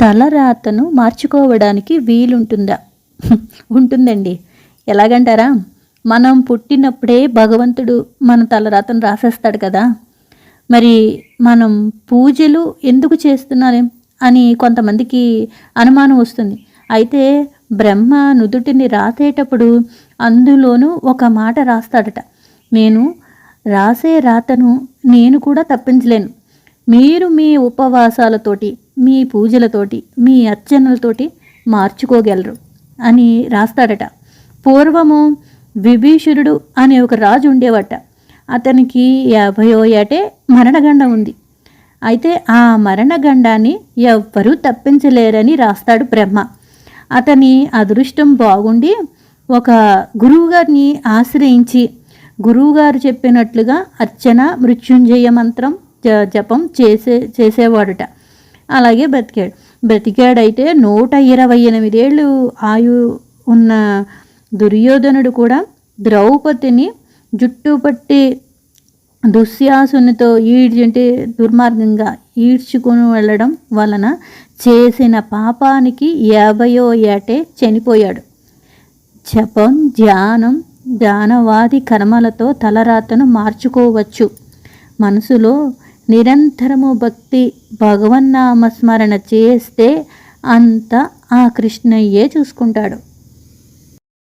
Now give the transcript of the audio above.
తలరాతను మార్చుకోవడానికి వీలుంటుందా? ఉంటుందండి. ఎలాగంటారా? మనం పుట్టినప్పుడే భగవంతుడు మన తలరాతను రాసేస్తాడు కదా. మరి మనం పూజలు ఎందుకు చేస్తున్నారేం అని కొంతమందికి అనుమానం వస్తుంది. అయితే బ్రహ్మ నుదుటిని రాసేటప్పుడు అందులోనూ ఒక మాట రాస్తాడట. నేను రాసే రాతను నేను కూడా తప్పించలేను. మీరు మీ ఉపవాసాలతోటి మీ పూజలతోటి మీ అర్చనలతోటి మార్చుకోగలరు అని రాస్తాడట. పూర్వము విభీషణుడు అనే ఒక రాజు ఉండేవట. అతనికి యాభయో ఏటే మరణగండం ఉంది. అయితే ఆ మరణగండాన్ని ఎవ్వరూ తప్పించలేరని రాస్తాడు బ్రహ్మ. అతని అదృష్టం బాగుండి ఒక గురువుగారిని ఆశ్రయించి గురువుగారు చెప్పినట్లుగా అర్చన మృత్యుంజయ మంత్రం జ- జపం చేసే చేసేవాడుట. అలాగే బ్రతికాడు బ్రతికాడైతే నూట ఇరవై ఎనిమిదేళ్ళు ఆయు ఉన్న దుర్యోధనుడు కూడా ద్రౌపదిని జుట్టు పట్టి దుశ్యాసునితో ఈడ్చుంటే దుర్మార్గంగా ఈడ్చుకుని వెళ్ళడం వలన చేసిన పాపానికి యాభయో ఏటే చనిపోయాడు. జపం ధ్యానం ధ్యానవాది కర్మలతో తలరాతను మార్చుకోవచ్చు. మనసులో నిరంతరము భక్తి భగవన్నామస్మరణ చేస్తే అంత ఆ కృష్ణయ్యే చూసుకుంటాడు.